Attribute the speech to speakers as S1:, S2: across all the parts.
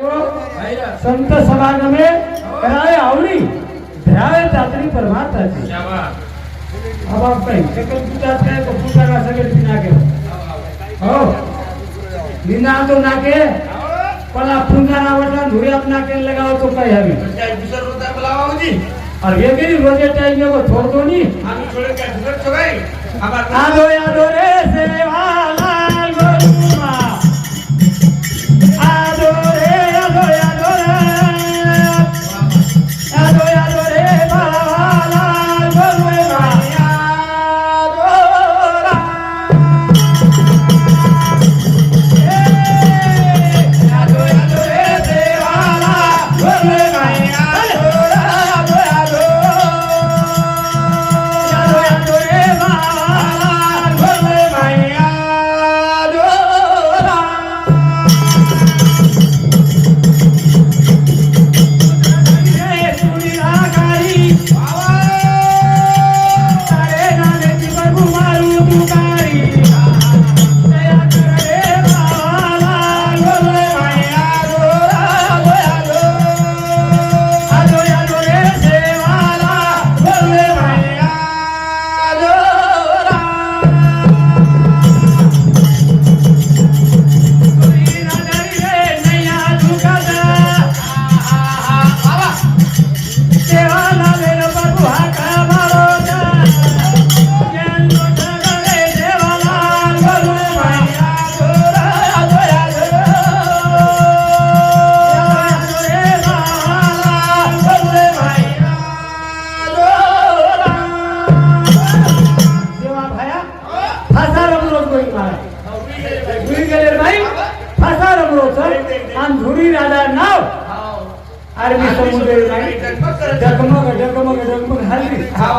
S1: संत समागमे करावे आवडी. ध्यावे चाचणी परमार्थाची आबाप काही सकल तुझ्यात काय तो पुताला सगळे पिना केलं हो. बिना तो नाके पण पुंजा नावडला धुऱ्यात नाके तो काय हवी. और ये भी रोजे टाइम में वो छोड़ दो नहीं. आदो आदो रे सेवाला गोरुमा आदो रे आदो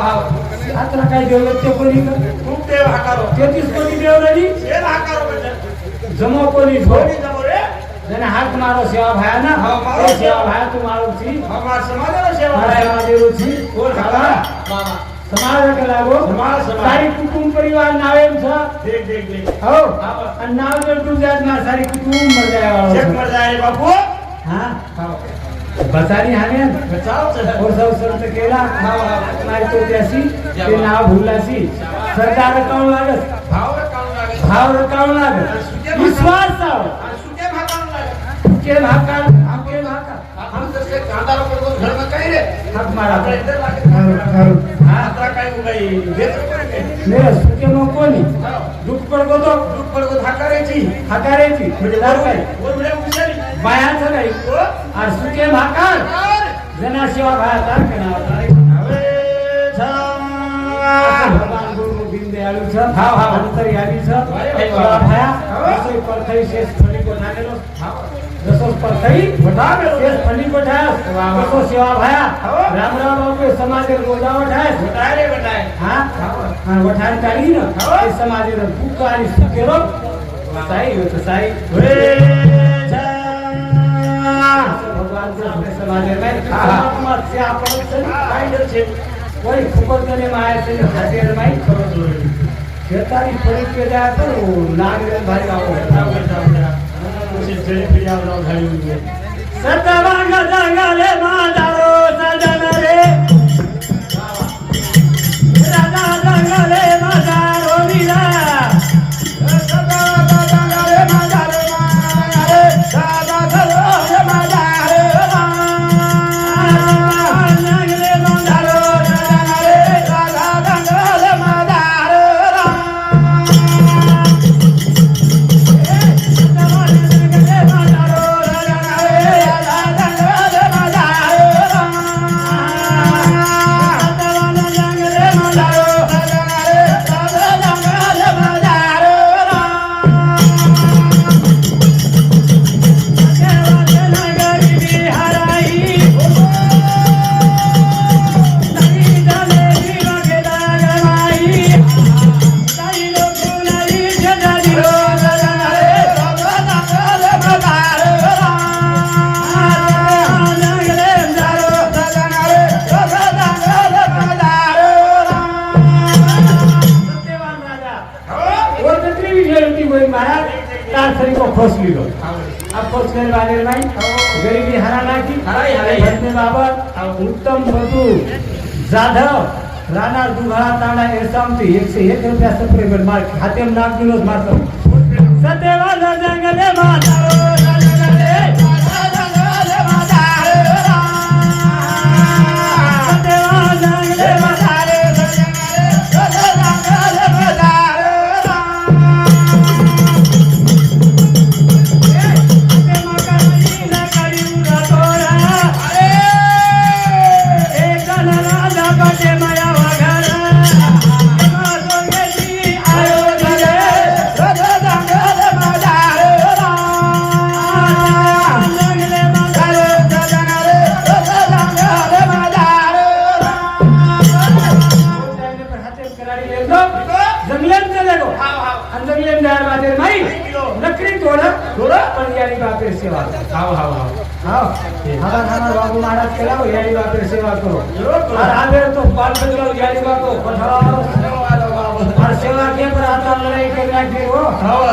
S1: आता काय देवलं ते कोणी तेहतीस कोटी देवली जमा कोणी झोड जने हात मारो सेवा भाया ना.
S2: हा, मारो.
S1: सेवा भाया तू मारो छी मारा माझे रुची खावा समाज के लागो.
S2: समाज, समाज.
S1: सारी कुटुंब परिवार नावे छ हो. आणि नाव जर तू जात ना सारी कुटुंब मर जाय
S2: बापू.
S1: हा? बसानी हाने और सब संत केला. मारी तो त्यासी. ते नाव भुलासी. सरकार काऊन लागत भाव रकावून लागत विश्वास साव. के भाका आमके भाका हात मारा. खरं, खरं. मेरा सुके कोणी? दुःख पडतो तो. हाकारायची. म्हणजे दारू काय? सुके फणी को ठाकेलो जसो परथई
S2: ठाकेलो.
S1: शेष फणी को ठास
S2: वा, वा.
S1: जसो शिवा भाया.
S2: हाव.
S1: राम राम बापू समाजेर गोदा वठास हा? हा. वठार काढी ना. आणि सुकेरो साई साई. माणसं आपल्या समाजात नाही मागचे आपण फायनल छे वरी फुकट कने माया से खातेर माई खरच होईल शेतारी परीक्षे द्या तर नागरिक भारी गाव खराब આ पोचलेलं आलेलं नाही. गरिबी हराना की
S2: हराई, हराई.
S1: घटनेबाबत उत्तम बंधू जाधव राणा दुघा तांडा एसामती. एकशे एक रुपया सप्रेमेंट मार खाते नाग दिलोच मारतो. सत्यवान जंगले माता हमारा खाना केला हो यारी बापेर सेवा करो
S2: जरूर करो.
S1: तो बाल बच्चों यारी बापो पठाओ के पर आता लड़ाई करना फिर हो
S2: हाव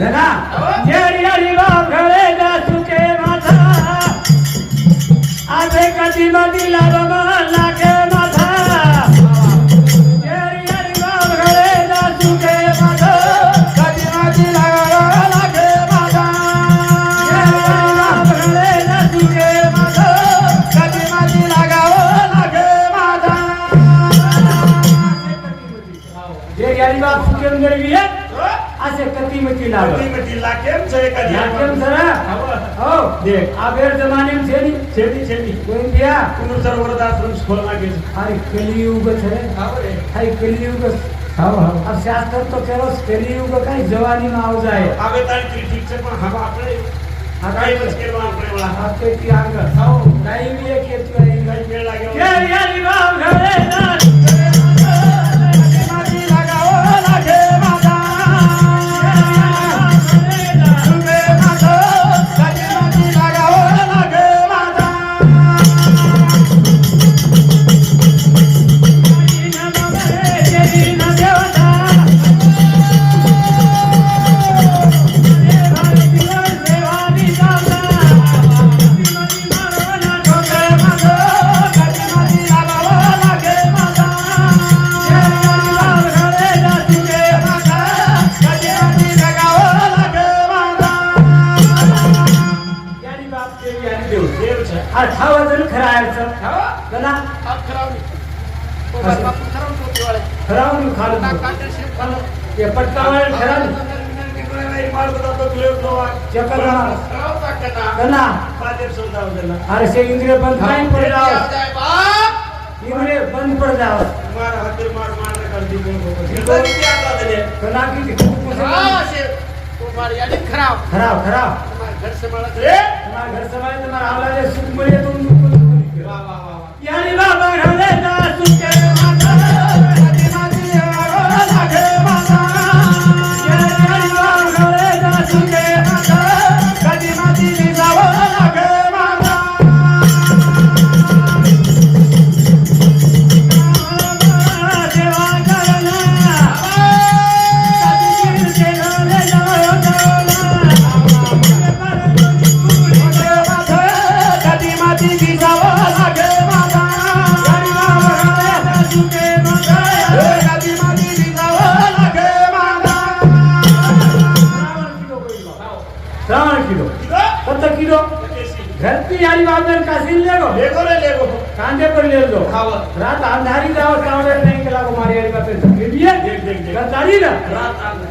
S1: है ना यारी यारी बाप घरे जा असे कतीमती लागत याकेम जरा. हो देख आबेर जमाने में छे नी कोई बिया अरे कलियुग छे हाय कलियुग हाव हाव. अब शास्त्र तो केरो कलियुग काही जवानी में आव जाए आपके की आंग हाव काही भी एक येत नाही. ये यारी बाप घरे ना हे पटकावर खरा चला. अरे इंद्रिय बंद नाही पड जाव इंद्रिय बंद पड किती
S3: खराब.
S1: खराब खराब.
S3: घर से मला
S1: तुम्हाला घर तुम्हाला आवलाले सुख मिळे तुम यानी बाबा की? यारी बाजार काशीन ले गो कांदे पर ले लो रात अंधारी जाओ सावले नहीं के लागो मारी यारी बाजार ले लिए
S2: देख, देख, देख।
S1: गतारी ना?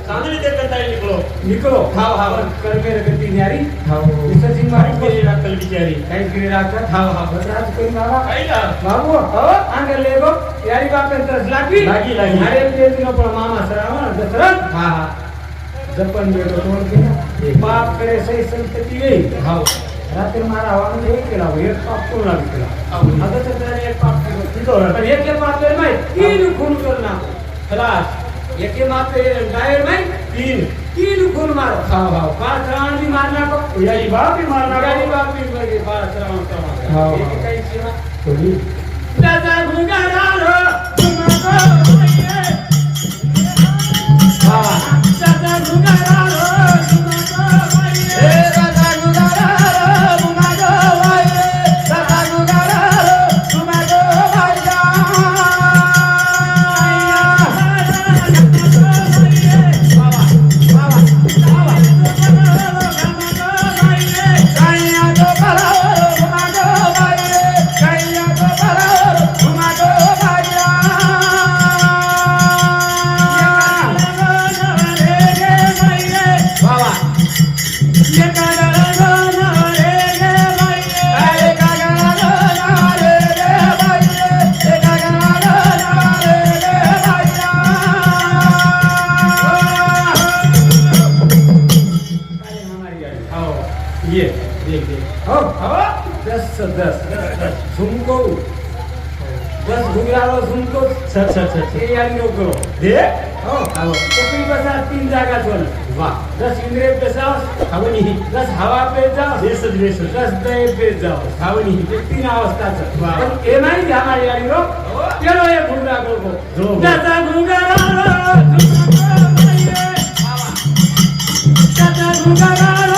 S2: चांदणी ते कंटाळी निघलो
S1: निकलो.
S2: हाव, हाव.
S1: कर मेरे गति न्यारी. विसर्जन
S2: काही
S1: मारी
S2: केली राखल बिचारी
S1: काही गिरी राखत
S2: हाव, हाव.
S1: रात कोई बाबा
S2: काही ना?
S1: बाबू हो आंगे लेगो. यारी बाप के तरस लागी
S2: लागी, लागी.
S1: अरे ते दिनो पर मामा श्रावण दशरथ
S2: हा हा.
S1: जपन बेटो तोड़ के बाप करे सही संतति गई
S2: हाव
S1: रात्री मारा हवा में एक केला हो, एक पाप पूर्ण लागू केला. आता तर एक पाप केलं. पण एक एक पाप केलं माहीत तीन खून करना खलास. एक माप डायर माहीत
S2: तीन.
S1: तीन खून मारो
S2: हाव, हाव.
S1: पाच रावण भी मारना को? यारी बाप भी मारना यारी बाप भी मर गए पाच रावण का मारना
S2: हाव,
S1: एक
S2: हाव.
S1: काही सीमा. दादा गुगारारो तुमको होइए
S2: हा.
S1: दादा गुगारारो तुमको
S2: अच्छा अच्छा अच्छा
S1: ते या नको
S2: दे. हो
S1: कोकणी बसा तीन जागा सोड
S2: वा.
S1: दस इंद्रिय पे जाओ
S2: हवनी
S1: दस हवा पे जाओ
S2: दस द्वेष
S1: दस दय पे जाओ
S2: हवनी
S1: ते तीन अवस्थाच. वा. पण ए
S2: नाही
S1: जाणार या रो.
S2: चलो ये
S1: गुंडा गो दादा गुंडा
S2: रा. गुंडा रा?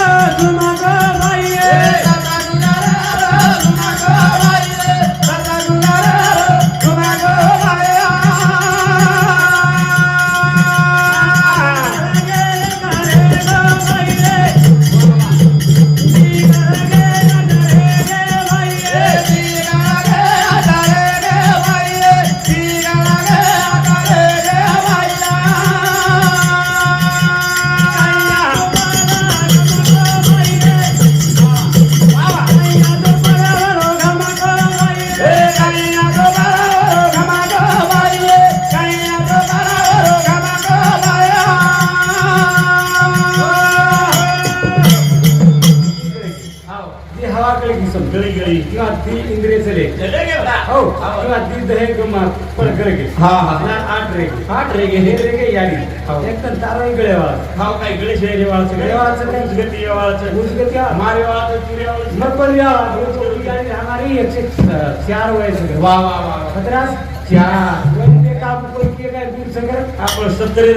S1: हो किंवा ती दहे गमा पडकर गे
S2: हा, हा.
S1: ना आठ रे
S2: आठ रेगे
S1: हे
S2: हे
S1: रे गे याडी. एक तर तारा गळेवाळा
S2: हाव काय गणेश वाळचं
S1: देवाचं काय?
S2: गती वाळचं
S1: उसगत्या
S2: मारे वाळचं चिरे वाळचं
S1: मग पण या रोज गाडी हमारी एक से चार वय सगळं
S2: वा वा वा.
S1: खतरास चार. वय ते काम कोई के काय दूर सगळं
S2: आपण सत्तरे?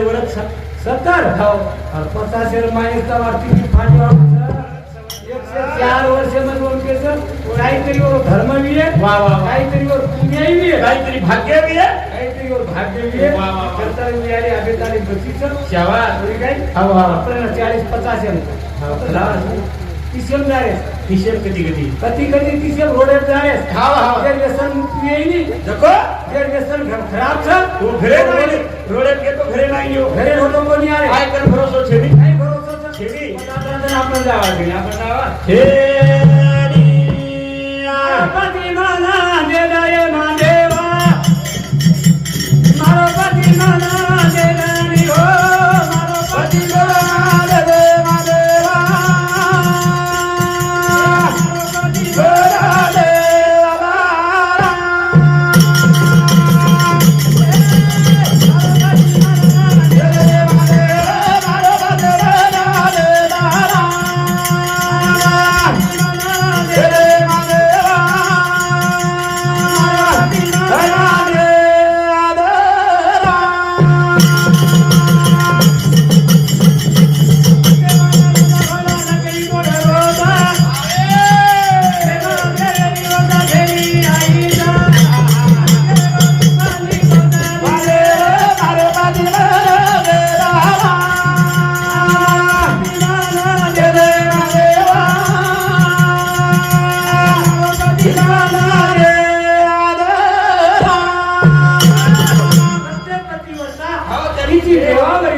S2: हो.
S1: पचास की फाट से चार वर्षमध्ये ओळखेचं काहीतरी वर धर्म बी आहे
S2: वा, वा, वा.
S1: काहीतरी वर पुण्याही बी आहे.
S2: काहीतरी भाग्य बी आहे.
S1: काहीतरी वर भाग्य बी आहे.
S2: वा, वा, वा.
S1: करता बी आली अभिताली बचीचं
S2: शाबास
S1: थोडी काय?
S2: हो, हो.
S1: आपल्याला चाळीस पचास
S2: हो.
S1: तिशेम जायस
S2: हिशेब कधी कधी?
S1: कधी कधी तिशेम रोडेत जायस. जर व्यसन मुक्ती येईनी.
S2: जको
S1: जर व्यसन खराब छ
S2: तू घरे नाही. रोडे घेतो घरे नाही
S1: घरे होतो कोणी आले?
S2: काय कर भरोसा ठेवी.
S1: तर आपण जावा गेले आपण जावा
S2: ठेवी
S1: पती मला देदाय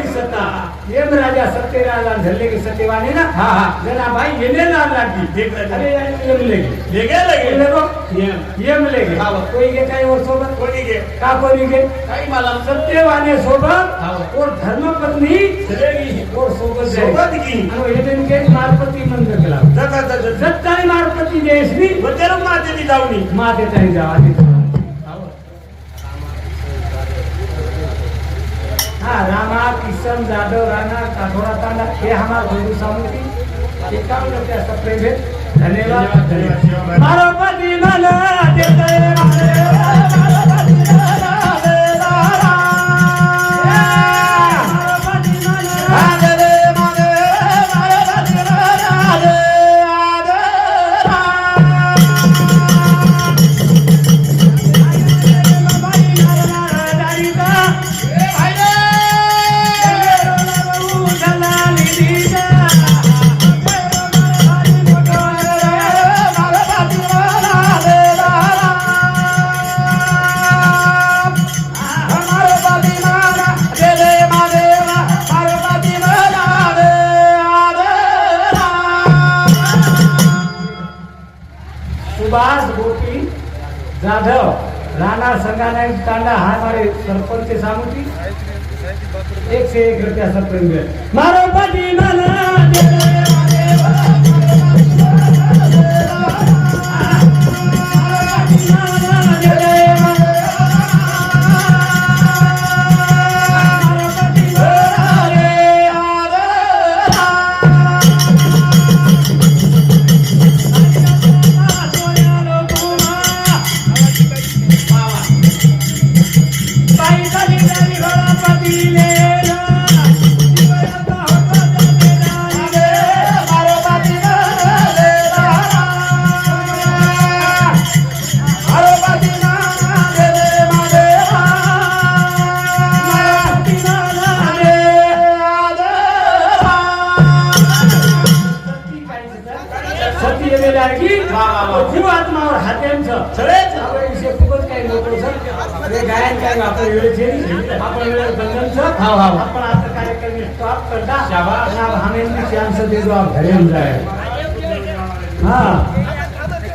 S1: देवावरी सत्ता. यम राजा सत्यराजा धरले की सत्यवाने ना?
S2: हा, हा.
S1: जना भाई येने ना
S2: ठीक आहे.
S1: अरे यम लेगे.
S2: लेगे
S1: ये
S2: लगे
S1: देखो
S2: ये
S1: यम लेगे.
S2: हा.
S1: कोई के काही और सोबत?
S2: कोणी गे
S1: का कोणी के
S2: काही मला
S1: सत्यवाने सोबत. और धर्मपत्नी
S2: चलेगी
S1: और सोबत.
S2: सोबत की.
S1: आणि त्यांनी काही मारपती मंद केला.
S2: जगा जगा
S1: सत्तानी मारपती देशनी
S2: वचन मातेची जावणी
S1: माते ताई जावा हाँ रामा किशन जादव राणा काठोरा तांडा हे हमारा हिंदू सामूहिक एकावन्न रुपया सब प्रेम है धन्यवाद.
S2: धन्यवाद,
S1: तांडा हा हमारे सरपंच सामुती एक से एक रुपया सरपंच प्रेम है मारो पति मना
S2: हो,
S1: हो. आपण आता कार्यक्रम स्टॉप
S2: करता.
S1: शाबाश. हम इनकी चैन से दे आप घरे हो जाए।